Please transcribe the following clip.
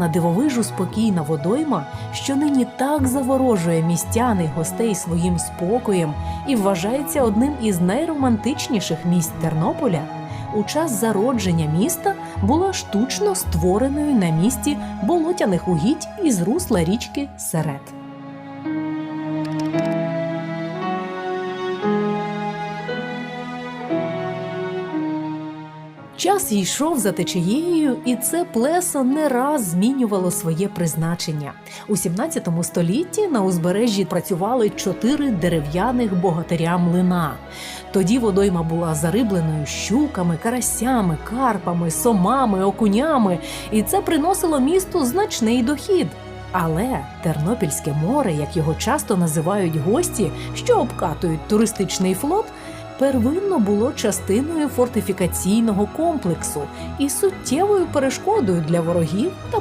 на дивовижу спокійна водойма, що нині так заворожує містян і гостей своїм спокоєм і вважається одним із найромантичніших місць Тернополя, у час зародження міста була штучно створеною на місці болотяних угідь із русла річки Серед. Час йшов за течією, і це плесо не раз змінювало своє призначення. У 17 столітті на узбережжі працювали чотири дерев'яних богатиря млина. Тоді водойма була зарибленою щуками, карасями, карпами, сомами, окунями, і це приносило місту значний дохід. Але Тернопільське море, як його часто називають гості, що обкатують туристичний флот, первинно було частиною фортифікаційного комплексу і суттєвою перешкодою для ворогів та